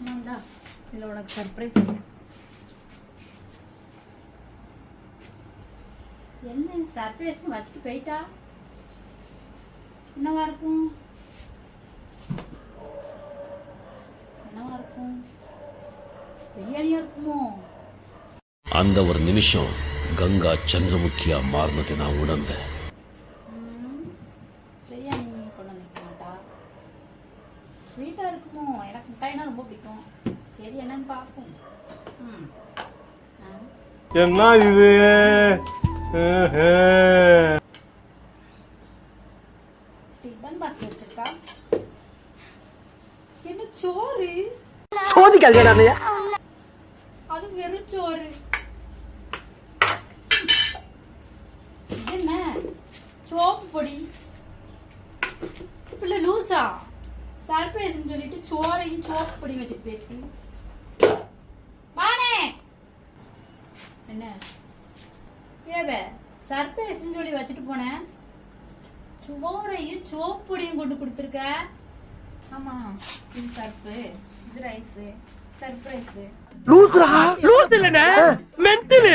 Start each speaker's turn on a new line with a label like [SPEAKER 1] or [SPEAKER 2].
[SPEAKER 1] இந்தா, இதில் உனக்கு சர்ப்ரைஸ் இருக்கு. என்ன சர்ப்ரைஸ் வச்சுட்டு போயிட்டா? என்னவா இருக்கும்? என்னவா இருக்கும்? பிரியாணியா இருக்குமோ?
[SPEAKER 2] அந்த ஒரு நிமிஷம் கங்கா சந்திரமுக்கியா மாறினதை நான் உணர்ந்தேன்.
[SPEAKER 1] ஸ்வீட்டா இருக்குமோ? எனக்கு மிட்டாய்னா ரொம்ப பிடிக்கும். சரி என்னன்னு பார்ப்போம்.
[SPEAKER 3] என்ன இது?
[SPEAKER 1] டிபன் பாக்ஸ் வச்சிருக்கா? என்ன சோறு? அது வெறும் சோறு. என்ன? சோப்பு பொடி. பிள்ளை லூசா? சர்ப்ரைஸ்னு சொல்லிட்டு சோறையும் சோப்பு பொடி வச்சுட்டு போயிருக்கு வானே என்ன? ஏவே சர்ப்ரைஸ்னு சொல்லி வச்சுட்டு போனேன் சோறையும் சோப்பு பொடியும் கொண்டு கொடுத்துருக்க. ஆமா இது சர்ப்பு இது ரைஸு சர்ப்ரைஸு
[SPEAKER 3] லூசுரா லூசு இல்லனே மென்டலு